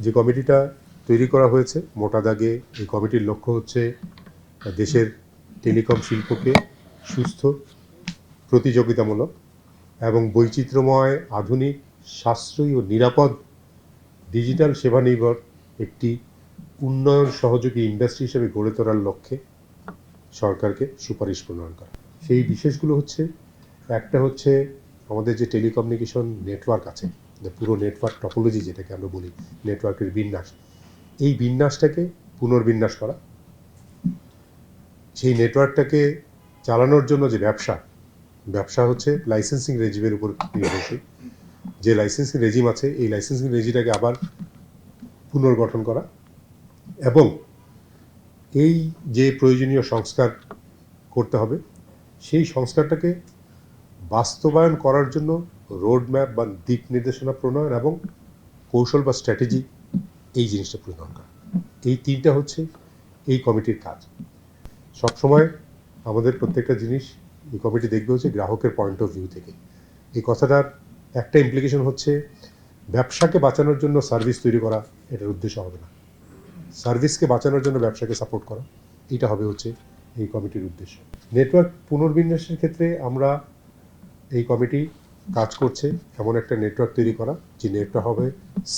যে কমিটিটা তৈরি করা হয়েছে, মোটা দাগে এই কমিটির লক্ষ্য হচ্ছে দেশের টেলিকম শিল্পকে সুস্থ, প্রতিযোগিতামূলক এবং বৈচিত্র্যময়, আধুনিক, সাশ্রয়ী ও নিরাপদ ডিজিটাল সেবা নির্ভর একটি উন্নয়ন সহযোগী ইন্ডাস্ট্রি হিসেবে গড়ে তোলার লক্ষ্যে সরকারকে সুপারিশ প্রণয়ন করা। সেই বিশেষগুলো হচ্ছে, একটা হচ্ছে আমাদের যে টেলিকমিউনিকেশন নেটওয়ার্ক আছে পুরো নেটওয়ার্ক টপোলজি যেটাকে আমরা বলি নেটওয়ার্কের বিন্যাস, এই বিন্যাসটাকে পুনর্বিন্যাস করা, সেই নেটওয়ার্কটাকে চালানোর জন্য যে ব্যবসা ব্যবসা হচ্ছে লাইসেন্সিং রেজিমের উপর নির্ভরশীল। যে লাইসেন্সিং রেজিম আছে, এই লাইসেন্সিং রেজিটাকে আবার পুনর্গঠন করা এবং এই যে প্রয়োজনীয় সংস্কার করতে হবে, সেই সংস্কারটাকে বাস্তবায়ন করার জন্য রোড ম্যাপ বা দিক নির্দেশনা প্রণয়ন এবং কৌশল বা স্ট্র্যাটেজি এই জিনিসটা প্রণয়ন করা। এই তিনটা হচ্ছে এই কমিটির কাজ। সবসময় আমাদের প্রত্যেকটা জিনিস এই কমিটি দেখবে হচ্ছে গ্রাহকের পয়েন্ট অফ ভিউ থেকে। এই কথাটার একটা ইমপ্লিকেশন হচ্ছে ব্যবসাকে বাঁচানোর জন্য সার্ভিস তৈরি করা, এটার উদ্দেশ্য হবে না। সার্ভিসকে বাঁচানোর জন্য ব্যবসাকে সাপোর্ট করা, এটা হবে হচ্ছে এই কমিটির উদ্দেশ্য। নেটওয়ার্ক পুনর্বিন্যাসের ক্ষেত্রে আমরা এই কমিটি কাজ করছে, এমন একটা নেটওয়ার্ক তৈরি করা, যে নেটওয়ার্ক হবে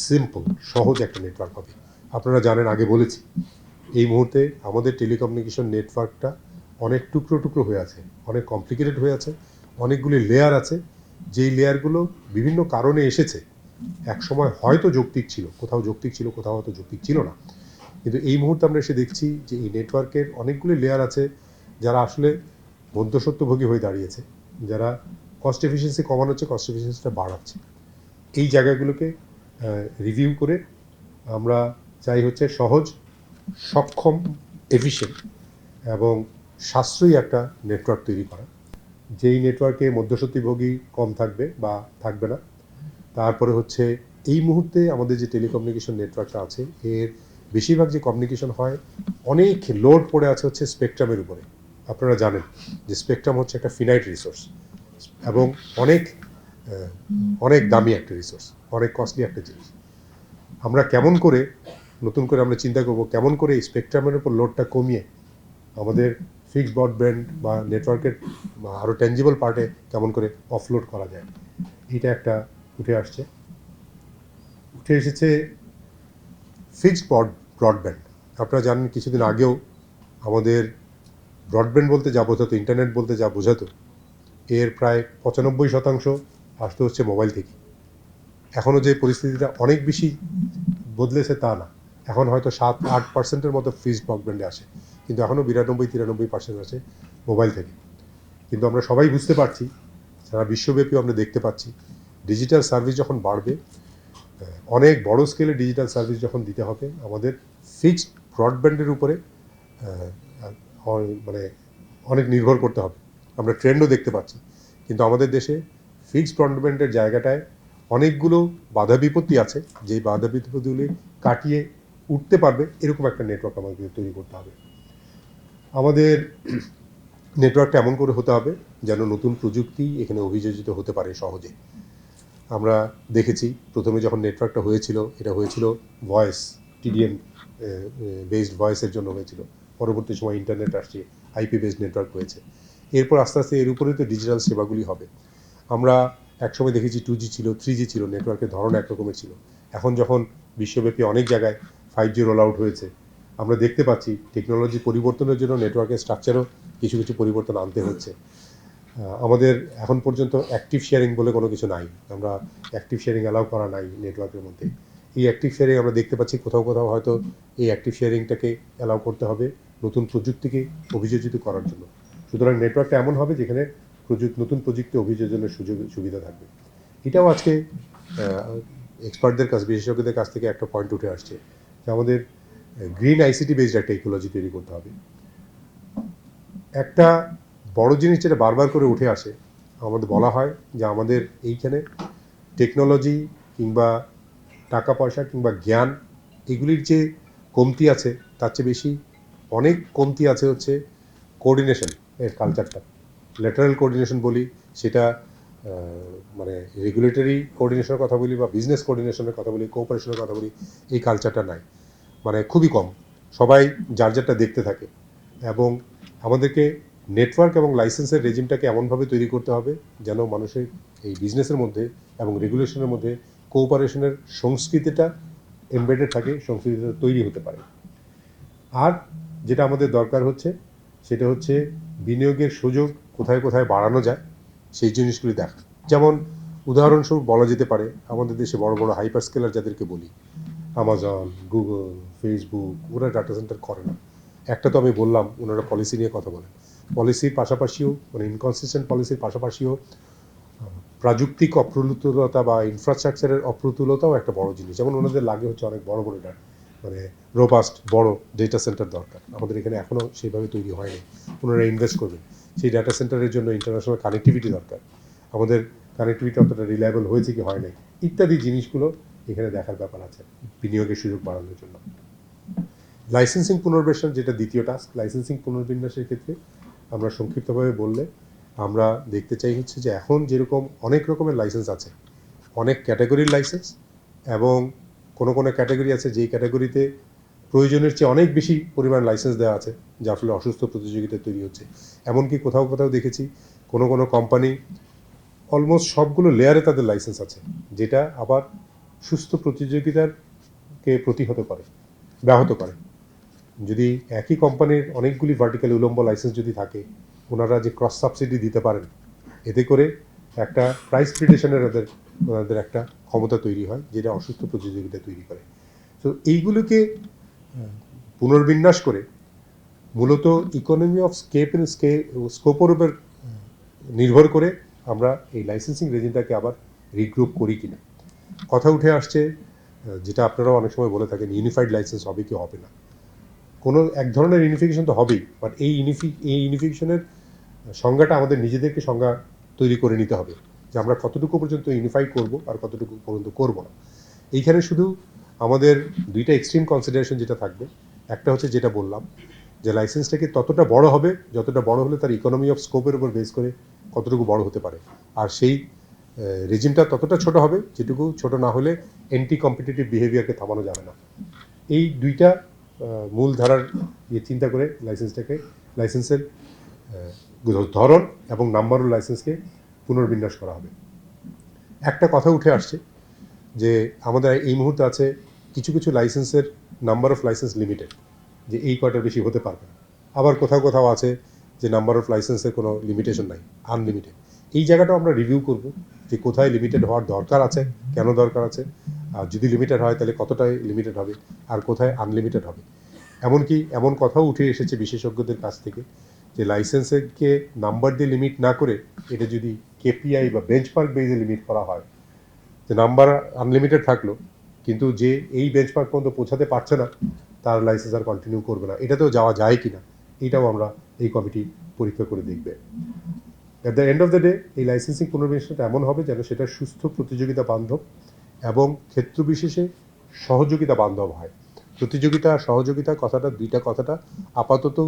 সিম্পল সহজ একটা নেটওয়ার্ক হবে। আপনারা জানেন, আগে বলেছি, এই মুহূর্তে আমাদের টেলিকমিউনিকেশন নেটওয়ার্কটা অনেক টুকরো টুকরো হয়ে আছে, অনেক কমপ্লিকেটেড হয়ে আছে, অনেকগুলি লেয়ার আছে, যেই লেয়ারগুলো বিভিন্ন কারণে এসেছে। এক সময় হয়তো যৌক্তিক ছিল, কোথাও যৌক্তিক ছিল, কোথাও হয়তো যৌক্তিক ছিল না। কিন্তু এই মুহূর্তে আমরা এসে দেখছি যে এই নেটওয়ার্কের অনেকগুলি লেয়ার আছে, যারা আসলে মধ্যসত্ত্বভোগী হয়ে দাঁড়িয়েছে, যারা কস্ট এফিসিয়েন্সি কমানো হচ্ছে কস্ট এফিসিয়েন্সিটা বাড়াচ্ছে। এই জায়গাগুলোকে রিভিউ করে আমরা চাই হচ্ছে সহজ, সক্ষম এফিশিয়েন্ট এবং সাশ্রয়ী একটা নেটওয়ার্ক তৈরি করা। যেই নেটওয়ার্কে মধ্যসত্ত্বভোগী কম থাকবে বা থাকবে না, তারপরে হচ্ছে এই মুহূর্তে আমাদের যে টেলিকমিউনিকেশন নেটওয়ার্কটা আছে, এর বেশিরভাগ যে কমিউনিকেশন হয়, অনেক লোড পড়ে আছে হচ্ছে স্পেকট্রামের উপরে। আপনারা জানেন যে স্পেকট্রাম হচ্ছে একটা ফিনাইট রিসোর্স এবং অনেক অনেক দামি একটা রিসোর্স অনেক কস্টলি একটা জিনিস। আমরা কেমন করে, নতুন করে আমরা চিন্তা করব, কেমন করে এই স্পেকট্রামের উপর লোডটা কমিয়ে আমাদের ফিক্সড ব্রডব্যান্ড বা নেটওয়ার্কের আরও ট্যাঞ্জিবল পার্টে কেমন করে অফলোড করা যায়। এটা একটা উঠে আসছে। উঠে এসেছে ফিক্সড ব্রড ব্রডব্যান্ড আপনারা জানেন কিছুদিন আগেও আমাদের ব্রডব্যান্ড বলতে যা বোঝাতো ইন্টারনেট বলতে যা বোঝাতো এর প্রায় পঁচানব্বই শতাংশ আসতে হচ্ছে মোবাইল থেকে। এখনও যে পরিস্থিতিটা অনেক বেশি বদলেছে তা না। এখন হয়তো সাত, আট পার্সেন্টের মতো ফিক্সড ব্রডব্যান্ডে আসে। কিন্তু এখনও বিরানব্বই, তিরানব্বই পার্সেন্ট আসে মোবাইল থেকে। কিন্তু আমরা সবাই বুঝতে পারছি, সারা বিশ্বব্যাপী আমরা দেখতে পাচ্ছি ডিজিটাল সার্ভিস যখন বাড়বে অনেক বড় স্কেলে ডিজিটাল সার্ভিস যখন দিতে হবে, আমাদের ফিক্সড ব্রডব্যান্ডের উপরে মানে অনেক নির্ভর করতে হবে। আমরা ট্রেন্ডও দেখতে পাচ্ছি। কিন্তু আমাদের দেশে ফিক্সড ব্রডব্যান্ডের জায়গাটায় অনেকগুলো বাধা বিপত্তি আছে। যেই বাধা বিপত্তিগুলি কাটিয়ে উঠতে পারবে, এরকম একটা নেটওয়ার্ক আমাদের তৈরি করতে হবে। আমাদের নেটওয়ার্কটা এমন করে হতে হবে যেন নতুন প্রযুক্তি এখানে অভিযোজিত হতে পারে সহজে। আমরা দেখেছি, প্রথমে যখন নেটওয়ার্কটা হয়েছিল, এটা হয়েছিল ভয়েস টিডিএম বেসড ভয়েসের জন্য হয়েছিল। পরবর্তী সময় ইন্টারনেট আসছে আইপি বেসড নেটওয়ার্ক হয়েছে। এরপর আস্তে আস্তে এর উপরেই তো ডিজিটাল সেবাগুলি হবে। আমরা একসময় দেখেছি টু জি ছিল থ্রি জি ছিল নেটওয়ার্কের ধরন একরকমের ছিল। এখন যখন বিশ্বব্যাপী অনেক জায়গায় ফাইভ জি রোল আউট হয়েছে, আমরা দেখতে পাচ্ছি টেকনোলজি পরিবর্তনের জন্য নেটওয়ার্কের স্ট্রাকচারও কিছু কিছু পরিবর্তন আনতে হচ্ছে। আমাদের এখন পর্যন্ত অ্যাক্টিভ শেয়ারিং বলে কোনো কিছু নাই। আমরা অ্যাক্টিভ শেয়ারিং অ্যালাউ করা নাই নেটওয়ার্কের মধ্যে। এই অ্যাক্টিভ শেয়ারিং আমরা দেখতে পাচ্ছি কোথাও কোথাও হয়তো এই অ্যাক্টিভ শেয়ারিংটাকে অ্যালাউ করতে হবে নতুন প্রযুক্তিকে অভিযোজিত করার জন্য। সুতরাং নেটওয়ার্কটা এমন হবে যেখানে প্রযুক্তি নতুন প্রযুক্তি অভিযোজনের সুযোগ সুবিধা থাকবে। এটাও আজকে এক্সপার্টদের কাছ বিশেষজ্ঞদের কাছ থেকে একটা পয়েন্ট উঠে আসছে যে আমাদের গ্রিন আইসিটি বেসড একটা ইকোলজি তৈরি করতে হবে। একটা বড় জিনিস যেটা বারবার করে উঠে আসে, আমাদের বলা হয় যে আমাদের এইখানে টেকনোলজি কিংবা টাকা পয়সা কিংবা জ্ঞান এগুলির যে কমতি আছে, তার চেয়ে বেশি অনেক কমতি আছে হচ্ছে কোঅর্ডিনেশন এর কালচারটা ল্যাটারাল কোঅর্ডিনেশন বলি, সেটা মানে রেগুলেটরি কোঅর্ডিনেশনের কথা বলি বা বিজনেস কোঅর্ডিনেশনের কথা বলি কোঅপারেশনের কথা বলি, এই কালচারটা নাই। মানে খুবই কম। সবাই যার যারটা দেখতে থাকে। এবং আমাদেরকে নেটওয়ার্ক এবং লাইসেন্সের রেজিমটাকে এমনভাবে তৈরি করতে হবে যেন মানুষের এই বিজনেসের মধ্যে এবং রেগুলেশনের মধ্যে কোঅপারেশনের সংস্কৃতিটা এমবেডেড থাকে, সংস্কৃতিটা তৈরি হতে পারে। আর যেটা আমাদের দরকার হচ্ছে সেটা হচ্ছে বিনিয়োগের সুযোগ কোথায় কোথায় বাড়ানো যায়, সেই জিনিসগুলি দেখা। যেমন উদাহরণস্বরূপ বলা যেতে পারে, আমাদের দেশে বড় বড় হাইপার স্কেলার যাদেরকে বলি আমাজন গুগল ফেসবুক ওরা ডাটা সেন্টার করে না। একটা তো আমি বললাম, ওনারা পলিসি নিয়ে কথা বলেন পলিসির পাশাপাশিও মানে ইনকনসিস্টেন্ট পলিসির পাশাপাশিও, প্রাযুক্তিক অপ্রতুলতা বা ইনফ্রাস্ট্রাকচারের অপ্রতুলতাও একটা বড় জিনিস। যেমন ওনাদের লাগে হচ্ছে অনেক বড় বড় ডা- মানে রোবাস্ট বড় ডেটা সেন্টার দরকার। আমাদের এখানে এখনও সেইভাবে তৈরি হয়নি। ওনারা ইনভেস্ট করবেন সেই ডাটা সেন্টারের জন্য ইন্টারন্যাশনাল কানেক্টিভিটি দরকার। আমাদের কানেক্টিভিটি অতটা রিলায়েবল হয়েছে কি হয় নাই, ইত্যাদি জিনিসগুলো এখানে দেখার ব্যাপার আছে, বিনিয়োগের সুযোগ বাড়ানোর জন্য। লাইসেন্সিং পুনর্বেশন যেটা দ্বিতীয় টাস্ক লাইসেন্সিং পুনর্বিন্যাসের ক্ষেত্রে আমরা সংক্ষিপ্তভাবে বললে আমরা দেখতে চাই হচ্ছে যে এখন যেরকম অনেক রকমের লাইসেন্স আছে, অনেক ক্যাটাগরির লাইসেন্স এবং কোনো কোনো ক্যাটাগরি আছে, যেই ক্যাটাগরিতে প্রয়োজনের চেয়ে অনেক বেশি পরিমাণ লাইসেন্স দেওয়া আছে, যার ফলে অসুস্থ প্রতিযোগিতা তৈরি হচ্ছে। এমনকি কোথাও কোথাও দেখেছি, কোনো কোনো কোম্পানি অলমোস্ট সবগুলো লেয়ারে তাদের লাইসেন্স আছে, যেটা আবার সুস্থ প্রতিযোগিতারকে প্রতিহত করে, ব্যাহত করে। যদি একই কোম্পানির অনেকগুলি ভার্টিক্যাল উলম্ব লাইসেন্স যদি থাকে, ওনারা যে ক্রস সাবসিডি দিতে পারেন, এতে করে একটা প্রাইস প্রিডেশনের ওদের ওনাদের একটা ক্ষমতা তৈরি হয়, যেটা অসুস্থ প্রতিযোগিতা তৈরি করে। তো এইগুলোকে পুনর্বিন্যাস করে মূলত ইকোনমি অফ স্কেপ এন্ড স্কে স্কোপের উপর নির্ভর করে আমরা এই লাইসেন্সিং রেজিমটাকে আবার রিগ্রুপ করি কিনা। কথা উঠে আসছে যেটা আপনারাও অনেক সময় বলে থাকেন ইউনিফাইড লাইসেন্স হবে কি হবে না। কোনো এক ধরনের ইউনিফিকেশন তো হবেই বাট এই ইউনিফি এই ইউনিফিকেশনের সংজ্ঞাটা আমাদের নিজেদেরকে সংজ্ঞা তৈরি করে নিতে হবে। যে আমরা কতটুকু পর্যন্ত ইউনিফাই করব আর কতটুকু পর্যন্ত করব না। এইখানে শুধু আমাদের দুইটা এক্সট্রিম কনসিডারেশন যেটা থাকবে, একটা হচ্ছে যেটা বললাম, যে লাইসেন্সটাকে ততটা বড় হবে, যতটা বড় হলে তার ইকোনমি অফ স্কোপের উপর বেস করে কতটুকু বড় হতে পারে। আর সেই রেজিমটা ততটা ছোট হবে, যেটুকু ছোট না হলে এন্টি কম্পিটিটিভ বিহেভিয়ারকে থামানো যাবে না। এই দুইটা মূল ধারার ইয়ে চিন্তা করে লাইসেন্সটাকে লাইসেন্সের ধরন এবং নাম্বারও লাইসেন্সকে পুনর্বিন্যাস করা হবে। একটা কথা উঠে আসছে যে আমাদের এই মুহূর্তে আছে কিছু কিছু লাইসেন্সের নাম্বার অফ লাইসেন্স লিমিটেড যে এই কয়টার বেশি হতে পারবে না। আবার কোথাও কোথাও আছে যে নাম্বার অফ লাইসেন্সের কোনো লিমিটেশন নাই আনলিমিটেড এই জায়গাটাও আমরা রিভিউ করব যে কোথায় লিমিটেড হওয়ার দরকার আছে, কেন দরকার আছে, আর যদি লিমিটেড হয় তাহলে কতটাই লিমিটেড হবে, আর কোথায় আনলিমিটেড হবে। এমনকি এমন কথাও উঠে এসেছে বিশেষজ্ঞদের কাছ থেকে যে লাইসেন্সকে নাম্বার দিয়ে লিমিট না করে এটা যদি কেপিআই বা বেঞ্চমার্ক বেজে লিমিট করা হয়। যে নাম্বার আনলিমিটেড থাকল, কিন্তু যে এই বেঞ্চমার্ক পর্যন্ত পৌঁছাতে পারছে না, তার লাইসেন্স আর কন্টিনিউ করবে না। এটাতেও যাওয়া যায় কি না এটাও আমরা এই কমিটি পরীক্ষা করে দেখবে। At the end of the day এই লাইসেন্সিং পুনর্বিন্যাসটা এমন হবে যেন সেটা সুস্থ প্রতিযোগিতা বান্ধব এবং ক্ষেত্র বিশেষে সহযোগিতা বান্ধব হয়। প্রতিযোগিতা, সহযোগিতা কথাটা, দুইটা কথাটা আপাতত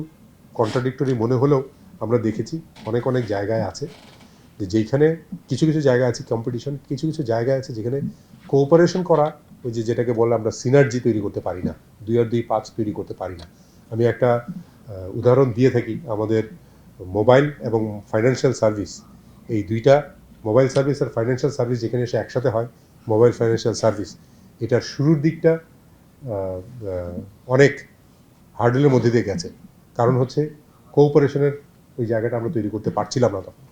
কন্ট্রাডিক্টরি মনে হলেও আমরা দেখেছি, অনেক অনেক জায়গায় আছে। যে যেইখানে কিছু কিছু জায়গা আছে কম্পিটিশন কিছু কিছু জায়গা আছে যেখানে কোঅপারেশন করা, ওই যে যেটাকে বললে আমরা সিনার্জি তৈরি করতে পারি না, দুই আর দুই পাঁচ তৈরি করতে পারি না। আমি একটা উদাহরণ দিয়ে থাকি, আমাদের মোবাইল এবং ফাইন্যান্সিয়াল সার্ভিস এই দুইটা মোবাইল সার্ভিস আর ফাইন্যান্সিয়াল সার্ভিস যেখানে এসে একসাথে হয় মোবাইল ফাইন্যান্সিয়াল সার্ভিস এটার শুরুর দিকটা অনেক হার্ডেলের মধ্যে দিয়ে গেছে। কারণ হচ্ছে কোঅপারেশনের ওই জায়গাটা আমরা তৈরি করতে পারছিলাম না তখন।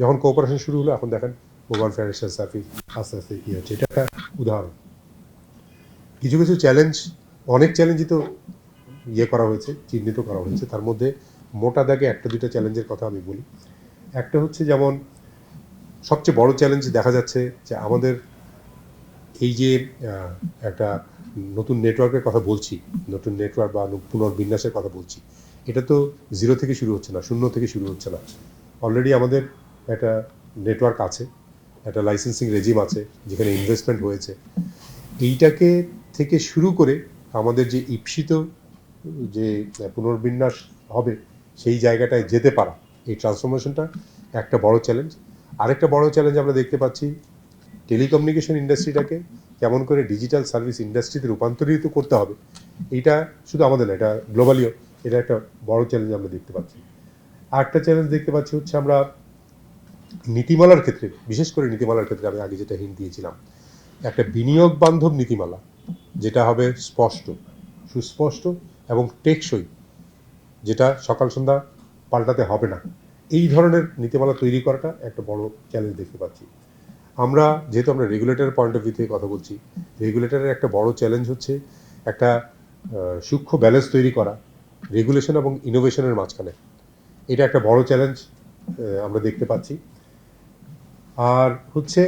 যখন কোঅপারেশন শুরু হলো, এখন দেখেন মোবাইল ফাইন্যান্সিয়াল সার্ভিস আস্তে আস্তে কী হচ্ছে এটা একটা উদাহরণ। কিছু কিছু চ্যালেঞ্জ অনেক চ্যালেঞ্জই তো ইয়ে করা হয়েছে, চিহ্নিত করা হয়েছে। তার মধ্যে মোটা দাগে একটা, দুইটা চ্যালেঞ্জের কথা আমি বলি। একটা হচ্ছে যেমন, সবচেয়ে বড় চ্যালেঞ্জ দেখা যাচ্ছে যে আমাদের এই যে একটা নতুন নেটওয়ার্কের কথা বলছি, নতুন নেটওয়ার্ক বা পুনর্বিন্যাসের কথা বলছি, এটা তো জিরো থেকে শুরু হচ্ছে না, শূন্য থেকে শুরু হচ্ছে না। অলরেডি আমাদের একটা নেটওয়ার্ক আছে, একটা লাইসেন্সিং রেজিম আছে, যেখানে ইনভেস্টমেন্ট হয়েছে। এইটাকে থেকে শুরু করে আমাদের যে ঈপ্সিত, যে পুনর্বিন্যাস হবে, সেই জায়গাটায় যেতে পারা। এই ট্রান্সফরমেশনটা একটা বড় চ্যালেঞ্জ আরেকটা বড় চ্যালেঞ্জ আমরা দেখতে পাচ্ছি টেলিকমিউনিকেশন ইন্ডাস্ট্রিটাকে কেমন করে ডিজিটাল সার্ভিস ইন্ডাস্ট্রিতে রূপান্তরিত করতে হবে, এটা শুধু আমাদের না এটা গ্লোবালিও এটা একটা বড় চ্যালেঞ্জ আমরা দেখতে পাচ্ছি। আরেকটা চ্যালেঞ্জ দেখতে পাচ্ছি হচ্ছে আমরা নীতিমালার ক্ষেত্রে, বিশেষ করে নীতিমালার ক্ষেত্রে আমি আগে যেটা হিন্ট দিয়েছিলাম, একটা বিনিয়োগ বান্ধব নীতিমালা, যেটা হবে স্পষ্ট, সুস্পষ্ট এবং টেকসই, যেটা সকাল সন্ধ্যা পাল্টাতে হবে না। এই ধরনের নীতিমালা তৈরি করাটা একটা বড় চ্যালেঞ্জ দেখতে পাচ্ছি। আমরা, যেহেতু আমরা রেগুলেটরের পয়েন্ট অফ ভিউ থেকে কথা বলছি রেগুলেটরের একটা বড় চ্যালেঞ্জ হচ্ছে একটা সূক্ষ্ম ব্যালেন্স তৈরি করা রেগুলেশন এবং ইনোভেশনের মাঝখানে। এটা একটা বড় চ্যালেঞ্জ আমরা দেখতে পাচ্ছি। আর হচ্ছে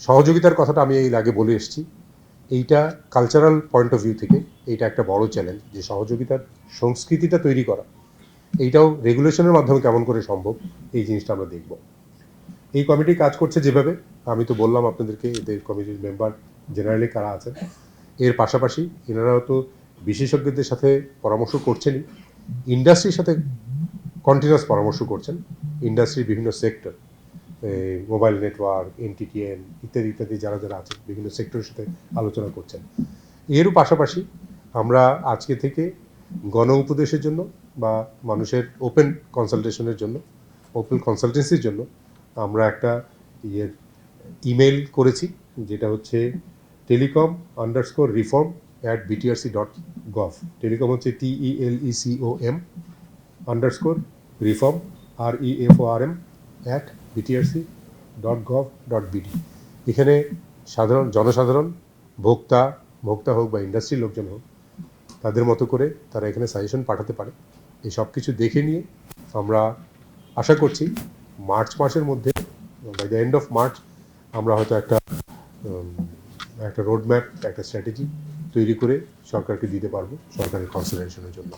সহযোগিতার কথাটা আমি এই আগে বলে এসেছি। এইটা কালচারাল পয়েন্ট অফ ভিউ থেকে এইটা একটা বড় চ্যালেঞ্জ যে সহযোগিতার সংস্কৃতিটা তৈরি করা। এইটাও রেগুলেশনের মাধ্যমে কেমন করে সম্ভব, এই জিনিসটা আমরা দেখব। এই কমিটি কাজ করছে যেভাবে, আমি তো বললাম আপনাদেরকে এদের কমিটির মেম্বার জেনারেলি কারা আছেন। এর পাশাপাশি এনারাও তো বিশেষজ্ঞদের সাথে পরামর্শ করছেনই। ইন্ডাস্ট্রির সাথে কন্টিনিউয়াস পরামর্শ করছেন। ইন্ডাস্ট্রির বিভিন্ন সেক্টর মোবাইল নেটওয়ার্ক, এনটিটিএন ইত্যাদি ইত্যাদি যারা যারা আছেন, বিভিন্ন সেক্টরের সাথে আলোচনা করছেন। এরও পাশাপাশি আমরা আজকে থেকে গণ উপদেশের জন্য বা মানুষের ওপেন কনসালটেশনের জন্য, ওপেন কনসালটেন্সির জন্য আমরা একটা ইয়ের ইমেল করেছি, যেটা হচ্ছে telecom underscore reform at BTRC dot gov. Telecom হচ্ছে T E L E C O M underscore reform, R E F O R M at BTRC dot gov dot BD এখানে সাধারণ, জনসাধারণ, ভোক্তা ভোক্তা হোক বা ইন্ডাস্ট্রির লোকজন হোক, তাদের মতো করে তারা এখানে সাজেশন পাঠাতে পারে। এই সব কিছু দেখে নিয়ে আমরা আশা করছি মার্চ মাসের মধ্যে by the end of March আমরা হয়তো একটা একটা রোড ম্যাপ একটা স্ট্র্যাটেজি তৈরি করে সরকারকে দিতে পারব, সরকারের কনসিডারেশনের জন্য।